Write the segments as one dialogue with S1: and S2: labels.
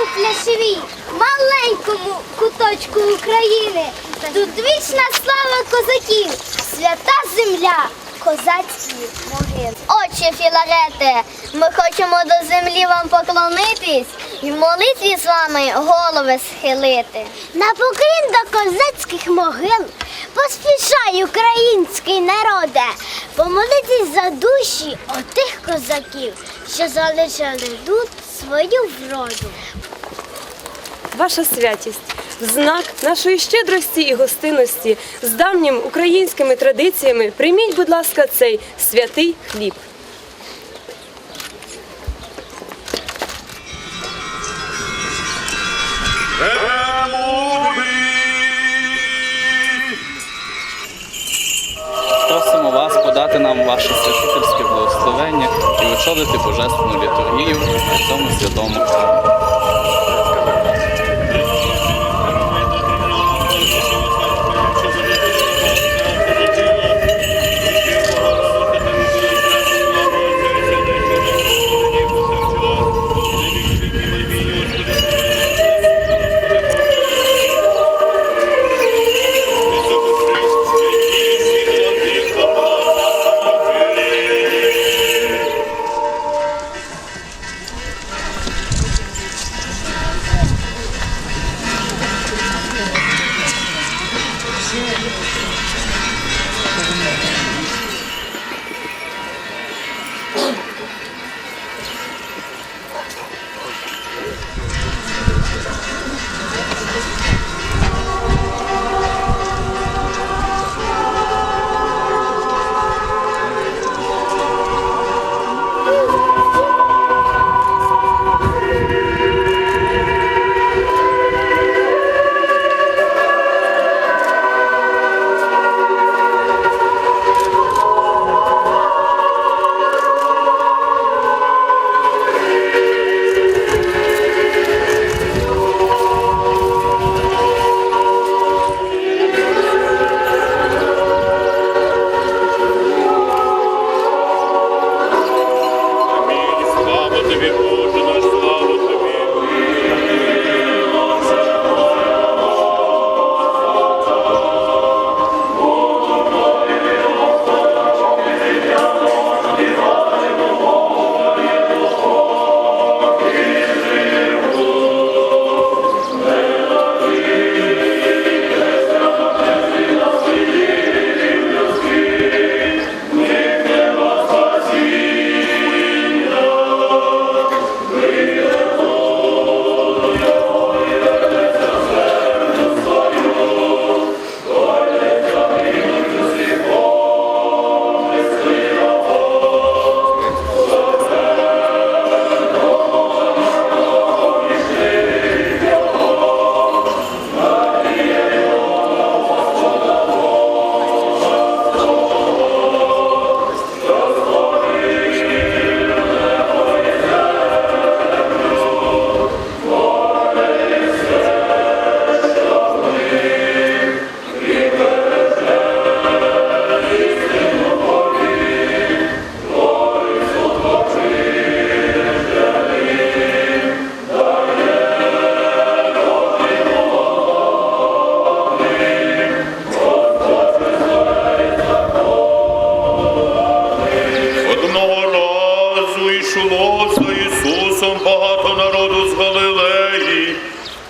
S1: у Пляшевій, маленькому куточку України. Тут вічна слава козаків, свята земля, козацькі могили. Отче Філарете, ми хочемо до землі вам поклонитись і в молитві з вами голови схилити. На поклін до козацьких могил поспішай, український народе, помолитись за душі отих козаків, що залишили тут свою вроду.
S2: Ваша святість, в знак нашої щедрості і гостинності з давніми українськими традиціями прийміть, будь ласка, цей святий хліб.
S3: Просимо вас подати нам ваше святительське благословення і очолити божественну літургію на цьому святому храмі.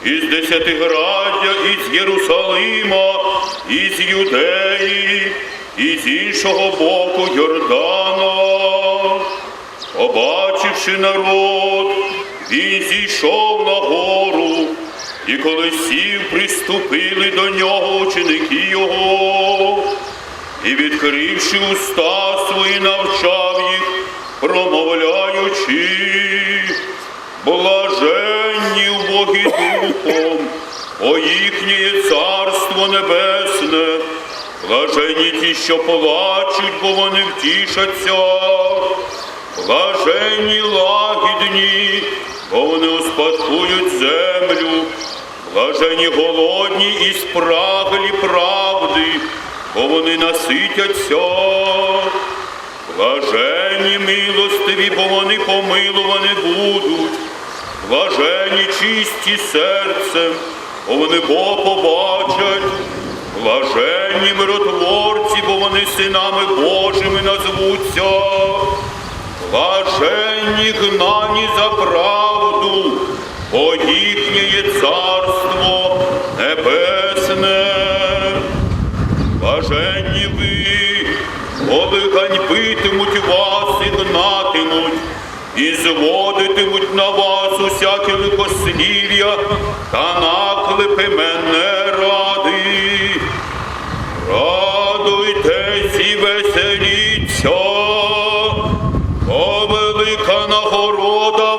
S4: Із Десятиграддя, із Єрусалима, із Юдеї, і з іншого боку Йордана. Побачивши народ, він зійшов на гору, і коли сів, приступили до нього ученики його. І відкривши уста свої, навчав їх, промовляючи, блаженні в Богі Духом, о їхнє царство небесне, блаженні ті, що плачуть, бо вони втішаться, блаженні лагідні, бо вони успадкують землю, блаженні голодні і спраглі правди, бо вони наситяться. Блаженні милостиві, бо вони помилувані будуть. Блажені чисті серцем, бо вони Бога побачать. Блаженні миротворці, бо вони синами Божими назвуться. Блаженні гнані за правду, бо їхнє є царство небесне. Блаженні ви, коли ганьбитимуть вас і гнатимуть, і зводитимуть на вас усяке лихослів'я та наклепи мене ради. Радуйтесь і веселіться, бо велика нагорода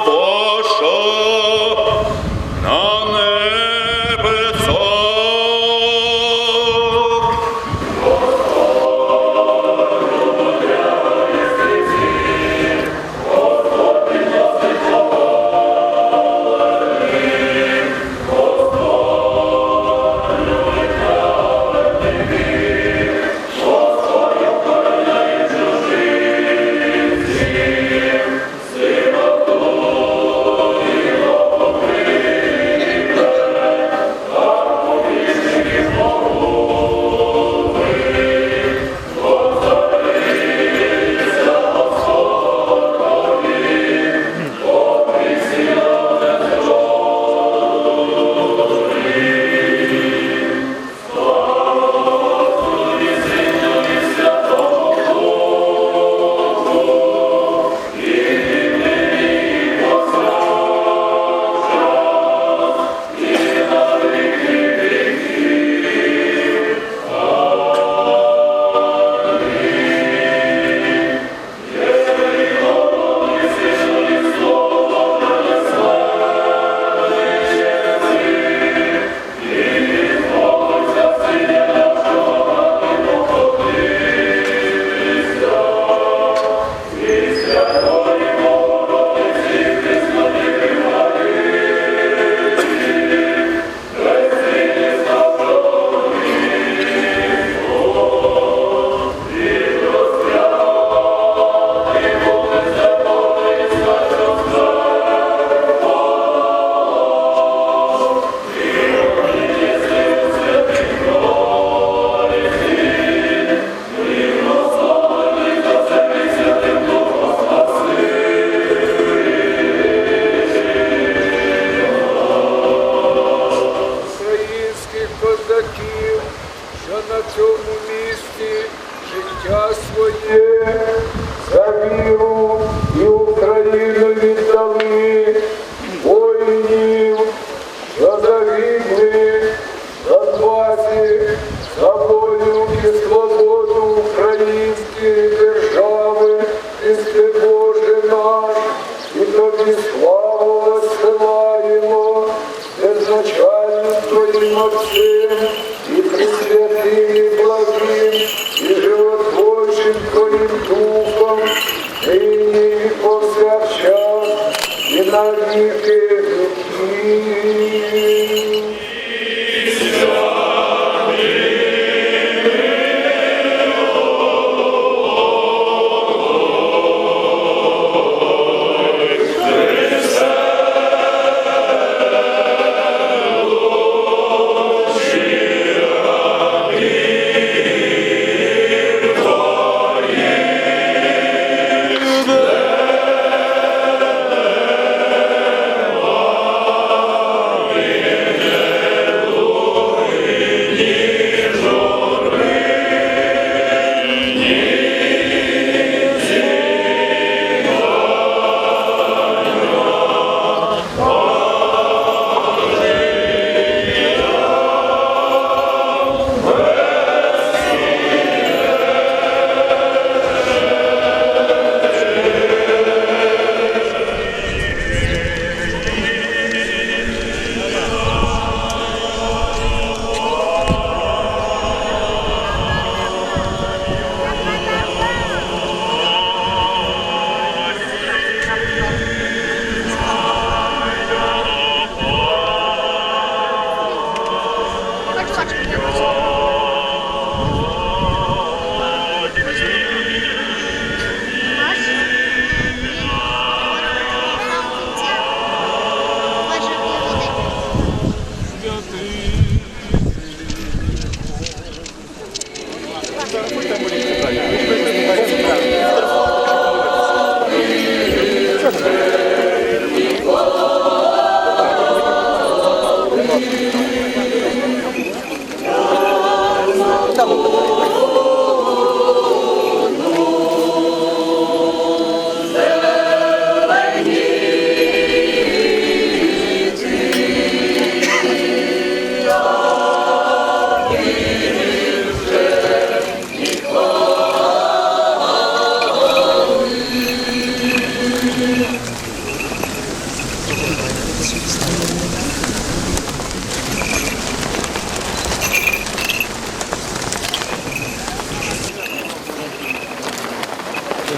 S5: місці життя своє за віру і Україну віддали воїнів, що загибли за Донбасі, за волю і свободу української держави, і Боже наш, і тобі славу і на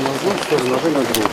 S6: на одну сторону, а ви на другу.